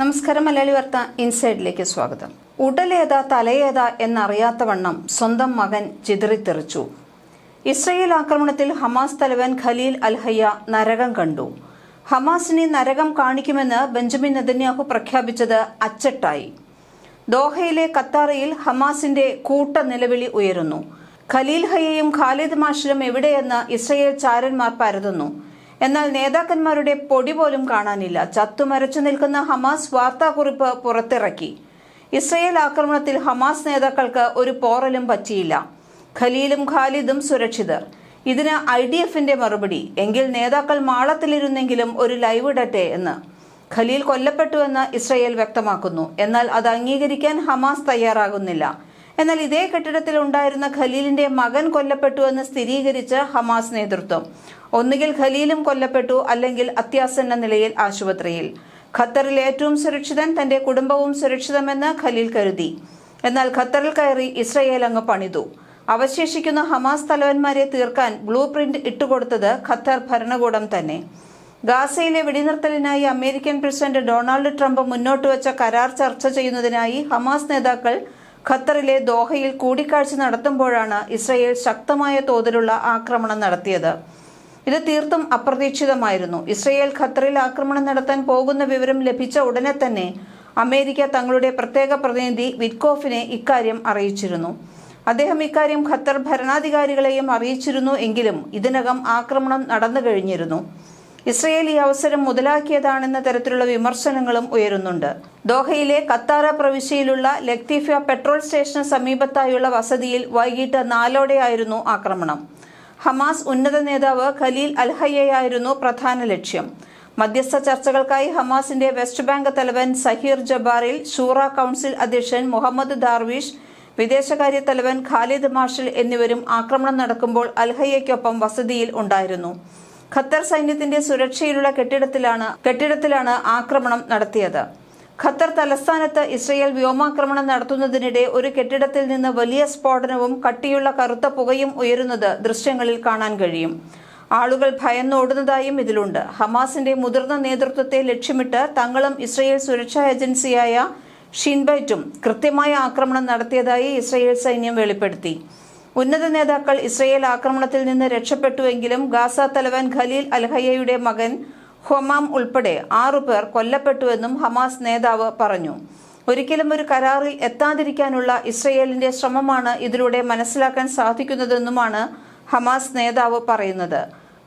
നമസ്കാരം മലയാളി വാർത്ത ഇൻസൈഡിലേക്ക് സ്വാഗതം. ഉടലേതാ തലയേതാ എന്നറിയാത്തവണ്ണം സ്വന്തം മകൻ ചിതറിത്തെറിച്ചു. ഇസ്രയേൽ ആക്രമണത്തിൽ ഹമാസ് തലവൻ ഖലീൽ അൽഹയ്യ നരകം കണ്ടു. ഹമാസിനെ നരകം കാണിക്കുമെന്ന് ബെഞ്ചമിൻ നെതന്യാഹു പ്രഖ്യാപിച്ചത് അച്ചട്ടായി. ദോഹയിലെ കത്താറയിൽ ഹമാസിന്റെ കൂട്ട നിലവിളി ഉയരുന്നു. ഖലീൽ ഹയ്യയും ഖാലിദ് മാഷിലും എവിടെയെന്ന് ഇസ്രയേൽ ചാരന്മാർ പരതുന്നു. എന്നാൽ നേതാക്കന്മാരുടെ പൊടി പോലും കാണാനില്ല. ചത്തുമരച്ചു നിൽക്കുന്ന ഹമാസ് വാർത്താക്കുറിപ്പ് പുറത്തിറക്കി. ഇസ്രയേൽ ആക്രമണത്തിൽ ഹമാസ് നേതാക്കൾക്ക് ഒരു പോറലും പറ്റിയില്ല. ഖലീലും ഖാലിദും സുരക്ഷിതർ. ഇതിന് ഐ ഡി എഫിന്റെ മറുപടി എങ്കിൽ നേതാക്കൾ മാളത്തിലിരുന്നെങ്കിലും ഒരു ലൈവ് ഇടട്ടെ എന്ന്. ഖലീൽ കൊല്ലപ്പെട്ടുവെന്ന് ഇസ്രയേൽ വ്യക്തമാക്കുന്നു. എന്നാൽ അത് അംഗീകരിക്കാൻ ഹമാസ് തയ്യാറാകുന്നില്ല. എന്നാൽ ഇതേ കെട്ടിടത്തിൽ ഉണ്ടായിരുന്ന ഖലീലിന്റെ മകൻ കൊല്ലപ്പെട്ടു എന്ന് സ്ഥിരീകരിച്ച് ഹമാസ് നേതൃത്വം. ഒന്നുകിൽ ഖലീലും കൊല്ലപ്പെട്ടു അല്ലെങ്കിൽ അത്യാസന്ന നിലയിൽ ആശുപത്രിയിൽ. ഖത്തറിൽ ഏറ്റവും സുരക്ഷിതൻ തന്റെ കുടുംബവും സുരക്ഷിതമെന്ന് ഖലീൽ കരുതി. എന്നാൽ ഖത്തറിൽ കയറി ഇസ്രയേൽ അങ്ങ് പണിതു. അവശേഷിക്കുന്ന ഹമാസ് തലവന്മാരെ തീർക്കാൻ ബ്ലൂ പ്രിന്റ് ഇട്ടുകൊടുത്തത് ഖത്തർ ഭരണകൂടം തന്നെ. ഗാസയിലെ വെടിനിർത്തലിനായി അമേരിക്കൻ പ്രസിഡന്റ് ഡൊണാൾഡ് ട്രംപ് മുന്നോട്ട് വെച്ച കരാർ ചർച്ച ചെയ്യുന്നതിനായി ഹമാസ് നേതാക്കൾ ഖത്തറിലെ ദോഹയിൽ കൂടിക്കാഴ്ച നടത്തുമ്പോഴാണ് ഇസ്രയേൽ ശക്തമായ തോതിലുള്ള ആക്രമണം നടത്തിയത്. ഇത് തീർത്തും അപ്രതീക്ഷിതമായിരുന്നു. ഇസ്രയേൽ ഖത്തറിൽ ആക്രമണം നടത്താൻ പോകുന്ന വിവരം ലഭിച്ച ഉടനെ തന്നെ അമേരിക്ക തങ്ങളുടെ പ്രത്യേക പ്രതിനിധി വിറ്റ്കോഫിനെ ഇക്കാര്യം അറിയിച്ചിരുന്നു. അദ്ദേഹം ഇക്കാര്യം ഖത്തർ ഭരണാധികാരികളെയും അറിയിച്ചിരുന്നു എങ്കിലും ഇതിനകം ആക്രമണം നടന്നു കഴിഞ്ഞിരുന്നു ഇസ്രയേൽ ഈ അവസരം മുതലാക്കിയതാണെന്ന തരത്തിലുള്ള വിമർശനങ്ങളും ഉയരുന്നുണ്ട്. ദോഹയിലെ കത്താറ പ്രവിശ്യയിലുള്ള ലക്തീഫ പെട്രോൾ സ്റ്റേഷന് സമീപത്തായുള്ള വസതിയിൽ വൈകിട്ട് നാലോടെയായിരുന്നു ആക്രമണം. ഹമാസ് ഉന്നത നേതാവ് ഖലീൽ അൽഹയ്യയായിരുന്നു പ്രധാന ലക്ഷ്യം. മധ്യസ്ഥ ചർച്ചകൾക്കായി ഹമാസിന്റെ വെസ്റ്റ് ബാങ്ക് തലവൻ സഹീർ ജബാറിൽ ഷൂറ കൗൺസിൽ അധ്യക്ഷൻ മുഹമ്മദ് ദാർവിഷ് വിദേശകാര്യ തലവൻ ഖാലിദ് മാർഷൽ എന്നിവരും ആക്രമണം നടക്കുമ്പോൾ അൽഹയ്യയ്ക്കൊപ്പം വസതിയിൽ ഉണ്ടായിരുന്നു. ഖത്തർ സൈന്യത്തിന്റെ സുരക്ഷയിലുള്ള കെട്ടിടത്തിലാണ് കെട്ടിടത്തിലാണ് ആക്രമണം നടത്തിയത്. ഖത്തർ തലസ്ഥാനത്ത് ഇസ്രയേൽ വ്യോമാക്രമണം നടത്തുന്നതിനിടെ ഒരു കെട്ടിടത്തിൽ നിന്ന് വലിയ സ്ഫോടനവും കട്ടിയുള്ള കറുത്ത പുകയും ഉയരുന്നത് ദൃശ്യങ്ങളിൽ കാണാൻ കഴിയും. ആളുകൾ ഭയന്നോടുന്നതായും ഇതിലുണ്ട്. ഹമാസിന്റെ മുതിർന്ന നേതൃത്വത്തെ ലക്ഷ്യമിട്ട് തങ്ങളും ഇസ്രയേൽ സുരക്ഷാ ഏജൻസിയായ ഷിൻബൈറ്റും കൃത്യമായ ആക്രമണം നടത്തിയതായി ഇസ്രയേൽ സൈന്യം വെളിപ്പെടുത്തി. ഉന്നത നേതാക്കൾ ഇസ്രയേൽ ആക്രമണത്തിൽ നിന്ന് രക്ഷപ്പെട്ടുവെങ്കിലും ഗാസ തലവൻ ഖലീൽ അൽഹയ്യയുടെ മകൻ ഹൊമാം ഉൾപ്പെടെ ആറുപേർ കൊല്ലപ്പെട്ടുവെന്നും ഹമാസ് നേതാവ് പറഞ്ഞു. ഒരിക്കലും ഒരു കരാറിൽ എത്താതിരിക്കാനുള്ള ഇസ്രയേലിന്റെ ശ്രമമാണ് ഇതിലൂടെ മനസ്സിലാക്കാൻ സാധിക്കുന്നതെന്നുമാണ് ഹമാസ് നേതാവ് പറയുന്നത്.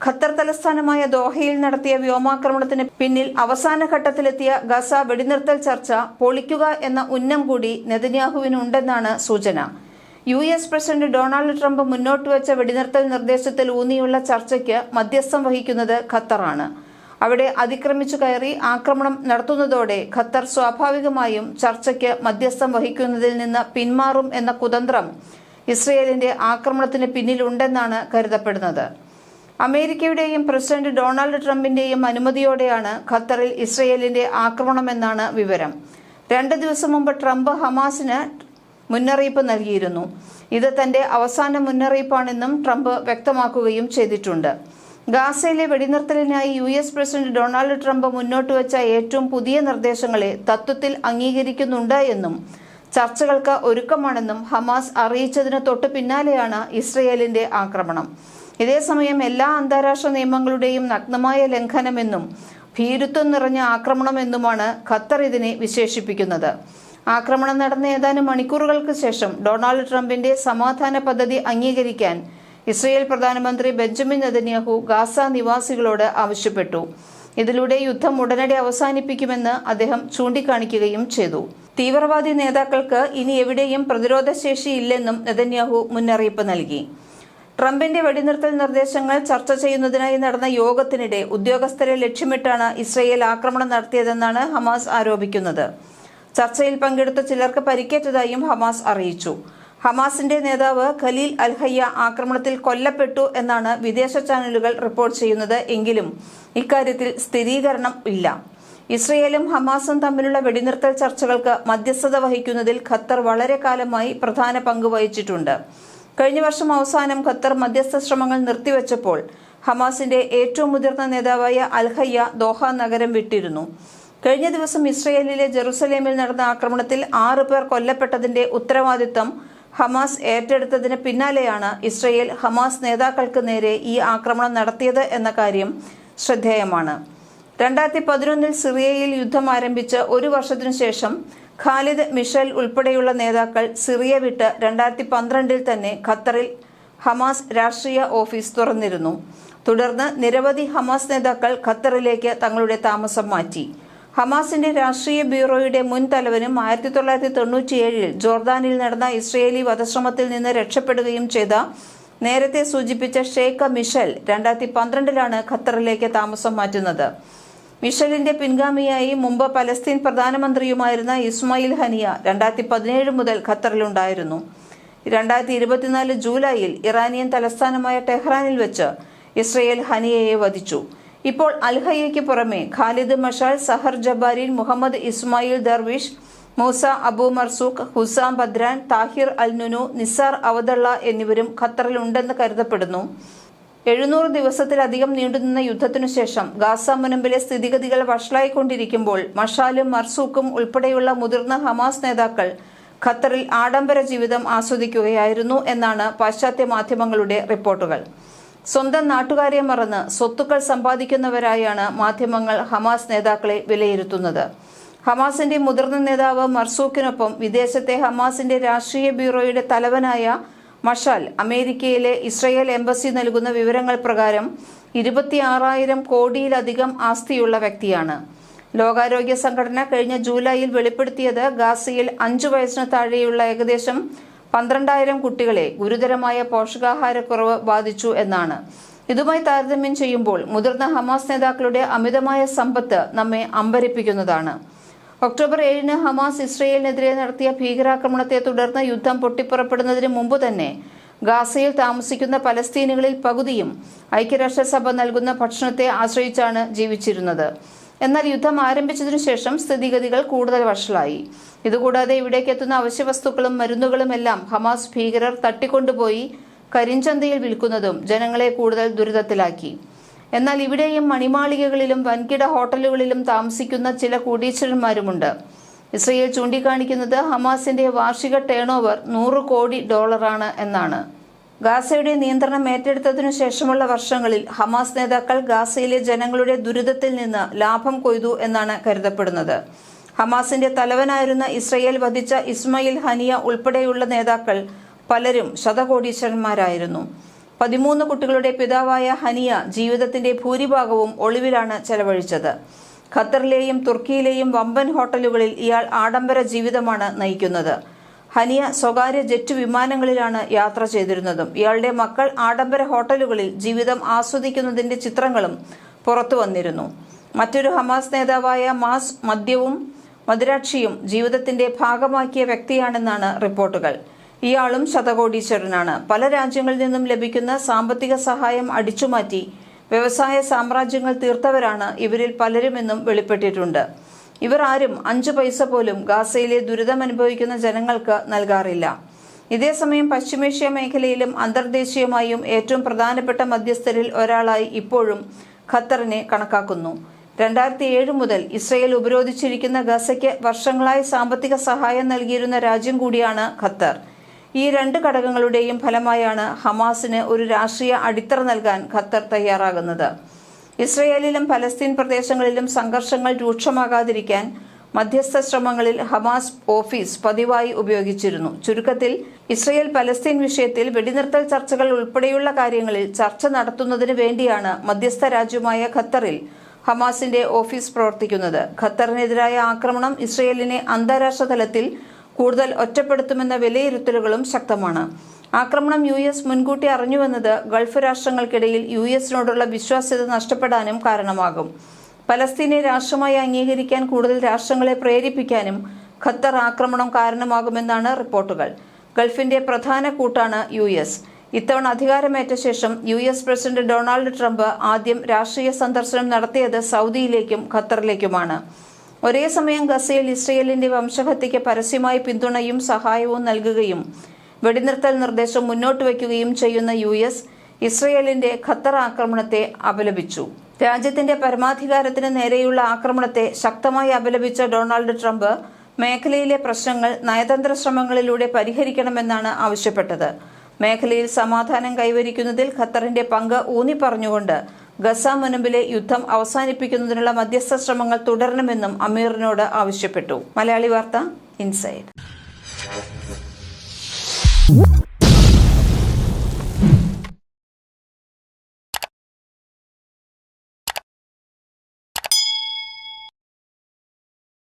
ഖത്തർ തലസ്ഥാനമായ ദോഹയിൽ നടത്തിയ വ്യോമാക്രമണത്തിന് പിന്നിൽ അവസാന ഘട്ടത്തിലെത്തിയ ഗസ വെടിനിർത്തൽ ചർച്ച പൊളിക്കുക എന്ന ഉന്നം കൂടി നെതന്യാഹുവിനുണ്ടെന്നാണ് സൂചന. U S president Donald Trump മുന്നോട്ട് വെച്ച വെടിനിർത്തൽ നിർദ്ദേശത്തിൽ ഊന്നിയുള്ള ചർച്ചയ്ക്ക് മധ്യസ്ഥം വഹിക്കുന്നത് ഖത്തറാണ്. അവിടെ അതിക്രമിച്ചു കയറി ആക്രമണം നടത്തുന്നതോടെ ഖത്തർ സ്വാഭാവികമായും ചർച്ചയ്ക്ക് മധ്യസ്ഥം വഹിക്കുന്നതിൽ നിന്ന് പിന്മാറും എന്ന കുതന്ത്രം ഇസ്രയേലിന്റെ ആക്രമണത്തിന് പിന്നിലുണ്ടെന്നാണ് കരുതപ്പെടുന്നത്. അമേരിക്കയുടെയും പ്രസിഡന്റ് ഡൊണാൾഡ് ട്രംപിന്റെയും അനുമതിയോടെയാണ് ഖത്തറിൽ ഇസ്രയേലിന്റെ ആക്രമണമെന്നാണ് വിവരം. രണ്ട് ദിവസം മുമ്പ് ട്രംപ് ഹമാസിന് മുന്നറിയിപ്പ് നൽകിയിരുന്നു. ഇത് തന്റെ അവസാന മുന്നറിയിപ്പാണെന്നും ട്രംപ് വ്യക്തമാക്കുകയും ചെയ്തിട്ടുണ്ട്. ഗാസയിലെ വെടിനിർത്തലിനായി U S president Donald Trump മുന്നോട്ട് വെച്ച ഏറ്റവും പുതിയ നിർദ്ദേശങ്ങളെ തത്വത്തിൽ അംഗീകരിക്കുന്നുണ്ട് എന്നും ചർച്ചകൾക്ക് ഒരുക്കമാണെന്നും ഹമാസ് അറിയിച്ചതിന് തൊട്ടു പിന്നാലെയാണ് ഇസ്രയേലിന്റെ ആക്രമണം. ഇതേസമയം എല്ലാ അന്താരാഷ്ട്ര നിയമങ്ങളുടെയും നഗ്നമായ ലംഘനമെന്നും ഭീരുത്വം നിറഞ്ഞ ആക്രമണമെന്നുമാണ് ഖത്തർ ഇതിനെ വിശേഷിപ്പിക്കുന്നത്. ആക്രമണം നടന്ന ഏതാനും മണിക്കൂറുകൾക്ക് ശേഷം ഡൊണാൾഡ് ട്രംപിന്റെ സമാധാന പദ്ധതി അംഗീകരിക്കാൻ ഇസ്രയേൽ പ്രധാനമന്ത്രി ബെഞ്ചമിൻ നെതന്യാഹു ഗാസ നിവാസികളോട് ആവശ്യപ്പെട്ടു. ഇതിലൂടെ യുദ്ധം ഉടനടി അവസാനിപ്പിക്കുമെന്ന് അദ്ദേഹം ചൂണ്ടിക്കാണിക്കുകയും ചെയ്തു. തീവ്രവാദി നേതാക്കൾക്ക് ഇനി എവിടെയും പ്രതിരോധശേഷി ഇല്ലെന്നും നെതന്യാഹു മുന്നറിയിപ്പ് നൽകി. ട്രംപിന്റെ വെടിനിർത്തൽ നിർദ്ദേശങ്ങൾ ചർച്ച ചെയ്യുന്നതിനായി നടന്ന യോഗത്തിനിടെ ഉദ്യോഗസ്ഥരെ ലക്ഷ്യമിട്ടാണ് ഇസ്രയേൽ ആക്രമണം നടത്തിയതെന്നാണ് ഹമാസ് ആരോപിക്കുന്നത്. ചർച്ചയിൽ പങ്കെടുത്ത ചിലർക്ക് പരിക്കേറ്റതായും ഹമാസ് അറിയിച്ചു. ഹമാസിന്റെ നേതാവ് ഖലീൽ അൽഹയ്യ ആക്രമണത്തിൽ കൊല്ലപ്പെട്ടു എന്നാണ് വിദേശ ചാനലുകൾ റിപ്പോർട്ട് ചെയ്യുന്നത് എങ്കിലും ഇക്കാര്യത്തിൽ സ്ഥിരീകരണം ഇല്ല. ഇസ്രയേലും ഹമാസും തമ്മിലുള്ള വെടിനിർത്തൽ ചർച്ചകൾക്ക് മധ്യസ്ഥത വഹിക്കുന്നതിൽ ഖത്തർ വളരെ കാലമായി പ്രധാന പങ്ക് വഹിച്ചിട്ടുണ്ട്. കഴിഞ്ഞ വർഷം അവസാനം ഖത്തർ മധ്യസ്ഥ ശ്രമങ്ങൾ നിർത്തിവെച്ചപ്പോൾ ഹമാസിന്റെ ഏറ്റവും മുതിർന്ന നേതാവായ അൽഹയ്യ ദോഹ നഗരം വിട്ടിരുന്നു. കഴിഞ്ഞ ദിവസം ഇസ്രയേലിലെ ജെറുസലേമിൽ നടന്ന ആക്രമണത്തിൽ ആറു പേർ കൊല്ലപ്പെട്ടതിന്റെ ഉത്തരവാദിത്തം ഹമാസ് ഏറ്റെടുത്തതിന് പിന്നാലെയാണ് ഇസ്രയേൽ ഹമാസ് നേതാക്കൾക്ക് നേരെ ഈ ആക്രമണം നടത്തിയത് എന്ന കാര്യം ശ്രദ്ധേയമാണ്. രണ്ടായിരത്തി പതിനൊന്നിൽ സിറിയയിൽ യുദ്ധം ആരംഭിച്ച് ഒരു വർഷത്തിനു ശേഷം ഖാലിദ് മിഷൽ ഉൾപ്പെടെയുള്ള നേതാക്കൾ സിറിയ വിട്ട് രണ്ടായിരത്തി പന്ത്രണ്ടിൽ തന്നെ ഖത്തറിൽ ഹമാസ് രാഷ്ട്രീയ ഓഫീസ് തുറന്നിരുന്നു. തുടർന്ന് നിരവധി ഹമാസ് നേതാക്കൾ ഖത്തറിലേക്ക് തങ്ങളുടെ താമസം മാറ്റി. ഹമാസിന്റെ രാഷ്ട്രീയ ബ്യൂറോയുടെ മുൻ തലവനും ആയിരത്തി തൊള്ളായിരത്തി തൊണ്ണൂറ്റിയേഴിൽ ജോർദാനിൽ നടന്ന ഇസ്രയേലി വധശ്രമത്തിൽ നിന്ന് രക്ഷപ്പെടുകയും ചെയ്ത നേരത്തെ സൂചിപ്പിച്ച ഷേഖ മിഷൽ രണ്ടായിരത്തി പന്ത്രണ്ടിലാണ് ഖത്തറിലേക്ക് താമസം മാറ്റുന്നത്. മിഷലിന്റെ പിൻഗാമിയായി മുമ്പ് പലസ്തീൻ പ്രധാനമന്ത്രിയുമായിരുന്ന ഇസ്മായിൽ ഹനിയ രണ്ടായിരത്തി പതിനേഴ് മുതൽ ഖത്തറിലുണ്ടായിരുന്നു. രണ്ടായിരത്തി ഇരുപത്തിനാല് ജൂലൈയിൽ ഇറാനിയൻ തലസ്ഥാനമായ ടെഹ്റാനിൽ വെച്ച് ഇസ്രയേൽ ഹനിയയെ വധിച്ചു. ഇപ്പോൾ അൽഹയ്യയ്ക്ക് പുറമെ Khalid Mashal Zaher Jabarin Muhammad Ismail Darwish Musa Abu Marzouk Husam Badran Tahir Al Nunu Nizar Awadallah എന്നിവരും ഖത്തറിൽ ഉണ്ടെന്ന് കരുതപ്പെടുന്നു. എഴുന്നൂറ് ദിവസത്തിലധികം നീണ്ടുനിന്ന യുദ്ധത്തിനു ശേഷം ഗാസ മുനമ്പിലെ സ്ഥിതിഗതികൾ വഷളായിക്കൊണ്ടിരിക്കുമ്പോൾ മഷാലും മർസൂക്കും ഉൾപ്പെടെയുള്ള മുതിർന്ന ഹമാസ് നേതാക്കൾ ഖത്തറിൽ ആഡംബര ജീവിതം ആസ്വദിക്കുകയായിരുന്നു എന്നാണ് പാശ്ചാത്യ മാധ്യമങ്ങളുടെ റിപ്പോർട്ടുകൾ. സ്വന്തം നാട്ടുകാരെ മറന്ന് സ്വത്തുക്കൾ സമ്പാദിക്കുന്നവരായാണ് മാധ്യമങ്ങൾ ഹമാസ് നേതാക്കളെ വിലയിരുത്തുന്നത്. ഹമാസിന്റെ മുതിർന്ന നേതാവ് മർസൂഖിനൊപ്പം വിദേശത്തെ ഹമാസിന്റെ രാഷ്ട്രീയ ബ്യൂറോയുടെ തലവനായ മഷാൽ അമേരിക്കയിലെ ഇസ്രയേൽ എംബസി നൽകുന്ന വിവരങ്ങൾ പ്രകാരം ഇരുപത്തിയാറായിരം കോടിയിലധികം ആസ്തിയുള്ള വ്യക്തിയാണ്. ലോകാരോഗ്യ സംഘടന കഴിഞ്ഞ ജൂലൈയിൽ വെളിപ്പെടുത്തിയത് ഗാസയിൽ അഞ്ചു വയസ്സിന് താഴെയുള്ള ഏകദേശം പന്ത്രണ്ടായിരം കുട്ടികളെ ഗുരുതരമായ പോഷകാഹാരക്കുറവ് ബാധിച്ചു എന്നാണ്. ഇതുമായി താരതമ്യം ചെയ്യുമ്പോൾ മുതിർന്ന ഹമാസ് നേതാക്കളുടെ അമിതമായ സമ്പത്ത് നമ്മെ അമ്പരിപ്പിക്കുന്നതാണ്. ഒക്ടോബർ ഏഴിന് ഹമാസ് ഇസ്രയേലിനെതിരെ നടത്തിയ ഭീകരാക്രമണത്തെ തുടർന്ന് യുദ്ധം പൊട്ടിപ്പുറപ്പെടുന്നതിന് മുമ്പ് തന്നെ ഗാസയിൽ താമസിക്കുന്ന പലസ്തീനുകളിൽ പകുതിയും ഐക്യരാഷ്ട്രസഭ നൽകുന്ന ഭക്ഷണത്തെ ആശ്രയിച്ചാണ് ജീവിച്ചിരുന്നത്. എന്നാൽ യുദ്ധം ആരംഭിച്ചതിനു ശേഷം സ്ഥിതിഗതികൾ കൂടുതൽ വഷളായി. ഇതുകൂടാതെ ഇവിടേക്ക് എത്തുന്ന അവശ്യവസ്തുക്കളും മരുന്നുകളുമെല്ലാം ഹമാസ് ഭീകരർ തട്ടിക്കൊണ്ടുപോയി കരിഞ്ചന്തയിൽ വിൽക്കുന്നതും ജനങ്ങളെ കൂടുതൽ ദുരിതത്തിലാക്കി. എന്നാൽ ഇവിടെയും മണിമാളികകളിലും വൻകിട ഹോട്ടലുകളിലും താമസിക്കുന്ന ചില കോടീശ്വരന്മാരുമുണ്ട്. ഇസ്രയേൽ ചൂണ്ടിക്കാണിക്കുന്നത് ഹമാസിന്റെ വാർഷിക ടേൺ ഓവർ നൂറ് കോടി ഡോളറാണ് എന്നാണ്. ഗാസയുടെ നിയന്ത്രണം ഏറ്റെടുത്തതിനു ശേഷമുള്ള വർഷങ്ങളിൽ ഹമാസ് നേതാക്കൾ ഗാസയിലെ ജനങ്ങളുടെ ദുരിതത്തിൽ നിന്ന് ലാഭം കൊയ്തു എന്നാണ് കരുതപ്പെടുന്നത്. ഹമാസിന്റെ തലവനായിരുന്ന ഇസ്രയേൽ വധിച്ച ഇസ്മയിൽ ഹനിയ ഉൾപ്പെടെയുള്ള നേതാക്കൾ പലരും ശതകോടീശ്വരന്മാരായിരുന്നു. പതിമൂന്ന് കുട്ടികളുടെ പിതാവായ ഹനിയ ജീവിതത്തിന്റെ ഭൂരിഭാഗവും ഒളിവിലാണ് ചെലവഴിച്ചത്. ഖത്തറിലെയും തുർക്കിയിലെയും വമ്പൻ ഹോട്ടലുകളിൽ ഇയാൾ ആഡംബര ജീവിതമാണ് നയിക്കുന്നത്. ഹനിയ സ്വകാര്യ ജെറ്റ് വിമാനങ്ങളിലാണ് യാത്ര ചെയ്തിരുന്നതും. ഇയാളുടെ മക്കൾ ആഡംബര ഹോട്ടലുകളിൽ ജീവിതം ആസ്വദിക്കുന്നതിന്റെ ചിത്രങ്ങളും പുറത്തു വന്നിരുന്നു. മറ്റൊരു ഹമാസ് നേതാവായ മാസ് മദ്യവും മദിരാക്ഷിയും ജീവിതത്തിന്റെ ഭാഗമാക്കിയ വ്യക്തിയാണെന്നാണ് റിപ്പോർട്ടുകൾ. ഇയാളും ശതകോടീശ്വരനാണ്. പല രാജ്യങ്ങളിൽ നിന്നും ലഭിക്കുന്ന സാമ്പത്തിക സഹായം അടിച്ചുമാറ്റി വ്യവസായ സാമ്രാജ്യങ്ങൾ തീർത്തവരാണ് ഇവരിൽ പലരുമെന്നും വെളിപ്പെട്ടിട്ടുണ്ട്. ഇവർ ആരും അഞ്ചു പൈസ പോലും ഗാസയിലെ ദുരിതം അനുഭവിക്കുന്ന ജനങ്ങൾക്ക് നൽകാറില്ല. ഇതേസമയം പശ്ചിമേഷ്യ മേഖലയിലും അന്തർദേശീയമായും ഏറ്റവും പ്രധാനപ്പെട്ട മധ്യസ്ഥരിൽ ഒരാളായി ഇപ്പോഴും ഖത്തറിനെ കണക്കാക്കുന്നു. രണ്ടായിരത്തി ഏഴ് മുതൽ ഇസ്രയേൽ ഉപരോധിച്ചിരിക്കുന്ന ഗസയ്ക്ക് വർഷങ്ങളായി സാമ്പത്തിക സഹായം നൽകിയിരുന്ന രാജ്യം കൂടിയാണ് ഖത്തർ. ഈ രണ്ട് ഘടകങ്ങളുടെയും ഫലമായാണ് ഹമാസിന് ഒരു രാഷ്ട്രീയ അടിത്തറ നൽകാൻ ഖത്തർ തയ്യാറാകുന്നത്. ഇസ്രയേലിലും പലസ്തീൻ പ്രദേശങ്ങളിലും സംഘർഷങ്ങൾ രൂക്ഷമാകാതിരിക്കാൻ മധ്യസ്ഥ ശ്രമങ്ങളിൽ ഹമാസ് ഓഫീസ് പതിവായി ഉപയോഗിച്ചിരുന്നു. ചുരുക്കത്തിൽ ഇസ്രയേൽ പലസ്തീൻ വിഷയത്തിൽ വെടിനിർത്തൽ ചർച്ചകൾ ഉൾപ്പെടെയുള്ള കാര്യങ്ങളിൽ ചർച്ച നടത്തുന്നതിന് വേണ്ടിയാണ് മധ്യസ്ഥ രാജ്യമായ ഖത്തറിൽ ഹമാസിന്റെ ഓഫീസ് പ്രവർത്തിക്കുന്നത്. ഖത്തറിനെതിരായ ആക്രമണം ഇസ്രയേലിനെ അന്താരാഷ്ട്ര തലത്തിൽ കൂടുതൽ ഒറ്റപ്പെടുത്തുമെന്ന വിലയിരുത്തലുകളും ശക്തമാണ്. ആക്രമണം യു എസ് മുൻകൂട്ടി അറിഞ്ഞുവെന്നത് ഗൾഫ് രാഷ്ട്രങ്ങൾക്കിടയിൽ യു എസിനോടുള്ള വിശ്വാസ്യത നഷ്ടപ്പെടാനും കാരണമാകും. പലസ്തീനെ രാഷ്ട്രമായി അംഗീകരിക്കാൻ കൂടുതൽ രാഷ്ട്രങ്ങളെ പ്രേരിപ്പിക്കാനും ഖത്തർ ആക്രമണം കാരണമാകുമെന്നാണ് റിപ്പോർട്ടുകൾ. ഗൾഫിന്റെ പ്രധാന കൂട്ടാണ് യു എസ്. ഇത്തവണ അധികാരമേറ്റ ശേഷം U S president Donald Trump ആദ്യം രാഷ്ട്രീയ സന്ദർശനം നടത്തിയത് സൗദിയിലേക്കും ഖത്തറിലേക്കുമാണ്. ഒരേ സമയം ഗസയിൽ ഇസ്രയേലിന്റെ വംശഹത്യയ്ക്ക് പരസ്യമായി പിന്തുണയും സഹായവും നൽകുകയും വെടിനിർത്തൽ നിർദ്ദേശം മുന്നോട്ട് വയ്ക്കുകയും ചെയ്യുന്ന യു എസ് ഇസ്രയേലിന്റെ ഖത്തർ ആക്രമണത്തെ അപലപിച്ചു. രാജ്യത്തിന്റെ പരമാധികാരത്തിന് നേരെയുള്ള ആക്രമണത്തെ ശക്തമായി അപലപിച്ച ഡൊണാൾഡ് ട്രംപ് മേഖലയിലെ പ്രശ്നങ്ങൾ നയതന്ത്ര ശ്രമങ്ങളിലൂടെ പരിഹരിക്കണമെന്നാണ് ആവശ്യപ്പെട്ടത്. മേഖലയിൽ സമാധാനം കൈവരിക്കുന്നതിൽ ഖത്തറിന്റെ പങ്ക് ഊന്നിപ്പറഞ്ഞുകൊണ്ട് ഗസ മുനമ്പിലെ യുദ്ധം അവസാനിപ്പിക്കുന്നതിനുള്ള മധ്യസ്ഥ ശ്രമങ്ങൾ തുടരണമെന്നും അമീറിനോട് ആവശ്യപ്പെട്ടു. മലയാളി വാർത്ത ഇൻസൈഡ്. Ooh.